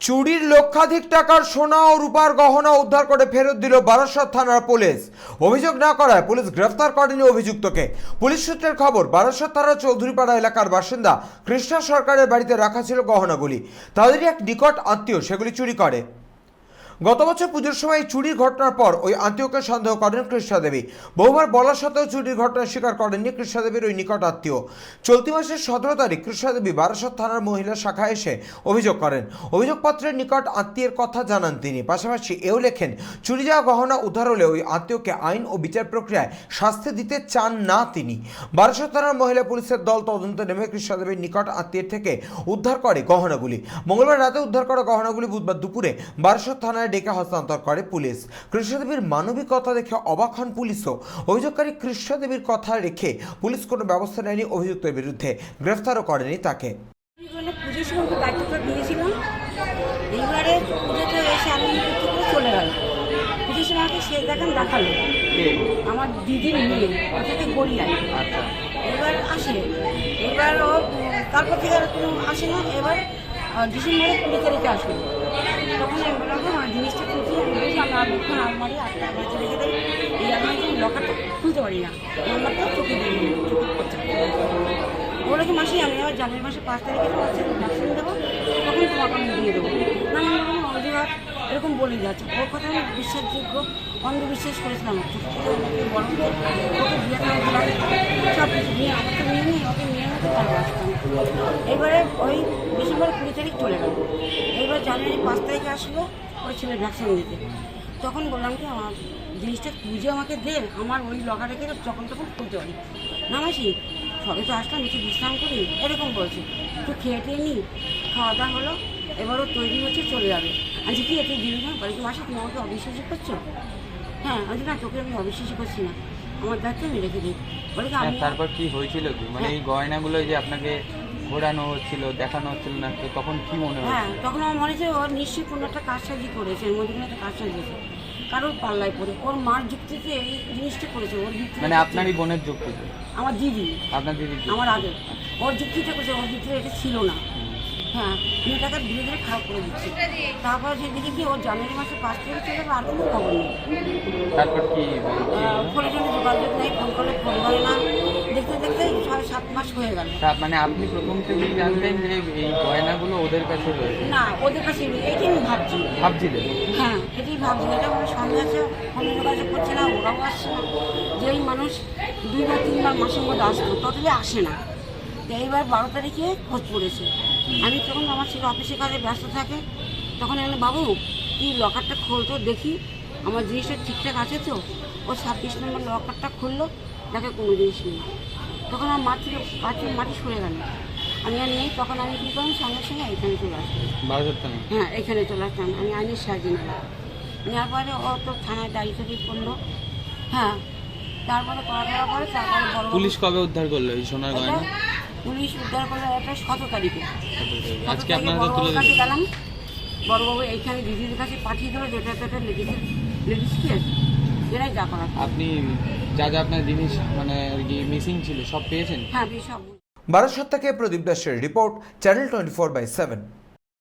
চুরির লক্ষাধিক টাকার সোনা ও রূপার গহনা উদ্ধার করে ফেরত দিল বারাসত থানার পুলিশ। অভিযোগ না করায় পুলিশ গ্রেফতার করেনি অভিযুক্তকে। পুলিশ সূত্রের খবর, বারাসত থানার চৌধুরীপাড়া এলাকার বাসিন্দা কৃষ্ণা সরকারের বাড়িতে রাখা ছিল গহনাগুলি। তাদেরই এক নিকট আত্মীয় সেগুলি চুরি করে। গত বছর পুজোর সময় চুরির ঘটনার পর ওই আত্মীয়কে সন্দেহ করেন কৃষ্ণা দেবী বহুবার বলার সত্ত্বেও চুরির ঘটনা স্বীকার করেননি কৃষ্ণা দেবীর ওই নিকট আত্মীয়। চলতি মাসের সতেরো তারিখ কৃষ্ণা দেবী বারাসত থানার মহিলা শাখায় এসে অভিযোগ করেন। অভিযোগপত্রের নিকট আত্মীয়ের কথা জানান তিনি। পাশাপাশি এও লেখেন, চুরি যাওয়া গহনা উদ্ধার হলে ওই আত্মীয়কে আইন ও বিচার প্রক্রিয়ায় শাস্তি দিতে চান না তিনি। বারাসত থানার মহিলা পুলিশের দল তদন্তে নেমে কৃষ্ণা দেবীর নিকট আত্মীয়ের থেকে উদ্ধার করে গহনাগুলি। মঙ্গলবার রাতে উদ্ধার করা গহনাগুলি বুধবার দুপুরে বারাসত থানায় ডেকে হস্তান্তর করে পুলিশ। কৃষ্ণদেবীর মানবিকতা দেখে অবাক হন পুলিশও। অভিযোগকারী কৃষ্ণদেবীর কথা রেখে পুলিশ কোনো ব্যবস্থা নেয়নি অভিযুক্তের বিরুদ্ধে। গ্রেফতারও করেনি তাকে। পুজোর সময় ওকে দিয়েছিলাম। এইবারে পুজোতে এসে আমি করতে করে চলে গেল পুজোর সময় আমাকে শেষ দেখান দেখাল। আমার দিদির মেয়ে ওটাকে গড়িয়ায় এবার আসে। এবার ও তারপর থেকে আর কোনো আসে না। এবার আহ, ডিসেম্বরে কুড়ি তারিখে আসলো। তখন আমি বললাম জিনিসটা খুঁজে আমি বলছি আমি আলমারি আলমারি আটটা বাজে রেখে দেয় এই আলমারিতে আমি লকারটা খুলতে পারি না। নাম্বারটা চোখে দিয়ে দিই, বলে কি মাসি আমি আবার জানুয়ারি মাসে পাঁচ তারিখে তোমার ভ্যাকসিন দেবো তখন দিয়ে দেবো। না আমি বললাম অজুহাত এরকম বলে যাচ্ছে। ওর কথা আমি বিশ্বাসযোগ্য অন্ধবিশ্বাস করেছিলাম। ছোটো থেকে বড় ওকে বিয়ে করে আমাকে নিয়ে নিয়ে এবারে ওই ডিসেম্বর কুড়ি তারিখ চলে গেল। এবার জানুয়ারি পাঁচ তারিখে আসলো, ওই ছেলে ভ্যাকসিন দিতে তখন বললাম কি, আমার জিনিসটা বুঝে আমাকে দে আমার ওই লগা রেখে যখন তখন খুলতে পারি না মাসি, সবে তো আসলাম একটু বিশ্রাম করি, এরকম বলছি। একটু খেয়ে টেয়ে নিই খাওয়া দাওয়া হলো এবারও তৈরি হচ্ছে, চলে যাবে। আজকে কি এতে দিবি না মাসি, তুমি আমাকে অবিশ্বাসী করছ? হ্যাঁ। আজ না, তোকে আমি অবিশ্বাসী করছি না। আমার দায়িত্ব আমি রেখে দিই। বলে কি হ্যাঁ, আমি তারপর কি হয়েছিল কি? মানে হ্যাঁ। এই গয়নাগুলো যে আপনাকে ঘোরানো হচ্ছিল দেখানো হচ্ছিল না তো তখন কি মনে হ্যাঁ তখন আমার মনে হচ্ছে ওর নিশ্চয়ই কোনো একটা কারসাজি করেছে এর মধ্যে কোনো একটা কারসাজি আছে। কারোর পাল্লায় পড়ে ওর মার যুক্তিতে এই জিনিসটা করেছে ওর ভিতরে মানে আপনারই বোনের যুক্তিতে? আমার দিদি। আপনার দিদি আমার আগে ওর যুক্তিটা করেছে ওর ভিতরে এটা ছিল না। হ্যাঁ মেয়েটাকে ধীরে ধীরে খারাপ করে দিচ্ছে। তারপর দেখি কি ওর জানুয়ারি মাসে পাঁচ থেকে চলে আর কোনো খবর নেই। তারপর কি জন্য যোগাযোগ নেই ফোন করলে ফোন করে না। দেখতে দেখতে ছয় সাত মাস হয়ে গেল। তা মানে আপনি প্রথম থেকেই জানতেন যে এই গয়নাগুলো ওদের কাছে রয়েছে? না ওদের কাছে নেই এইটাই আমি ভাবছি ভাবছিলেন? হ্যাঁ এটাই ভাবছি এটা আমার সন্দেহ আছে ফোনে যোগাযোগ করছে না ওরাও আসছে না। যেই মানুষ দুইবার তিনবার মাসের মধ্যে আসতো ততই আসে না। তো এইবার বারো তারিখে খোঁজ পড়েছে আমি তখন আমার ছেলে অফিসে কাজে ব্যস্ত থাকে তখন আমি বাবু তুই লকারটা খোলতো দেখি আমার জিনিসটা ঠিকঠাক আছে তো? ও ছাব্বিশ নম্বর লকারটা খুললো দেখে কোনো জিনিস নেই। তখন আমার মাটি মাটি মাটি সরে গেল। আমি আর নেই তখন আমি কী করলাম সঙ্গে সঙ্গে এখানে চলে আসলাম। হ্যাঁ এখানে চলে আসলাম। আমি আইনের সাহায্য নিলাম। নেওয়ার পরে ও তো থানায় দাঁড়িয়ে টাড়ি করল হ্যাঁ তারপরে করা দেওয়ার পরে তারপরে বড় পুলিশ কবে উদ্ধার করল এই সোনার গয়না? পুলিশ উদ্ধার করল এটা সতেরো তারিখে। আজকে আপনার তুলে কাছে গেলাম। বড়বাবু এইখানে দিদির কাছে পাঠিয়ে দিল যেটা যেটা লেগেছে এরাই যা আপনি যা যা আপনার জিনিস মানে আর কি মিসিং ছিল সব পেয়েছেন? হ্যাঁ সব বারাসত থেকে প্রদীপ দাসের report channel twenty four by seven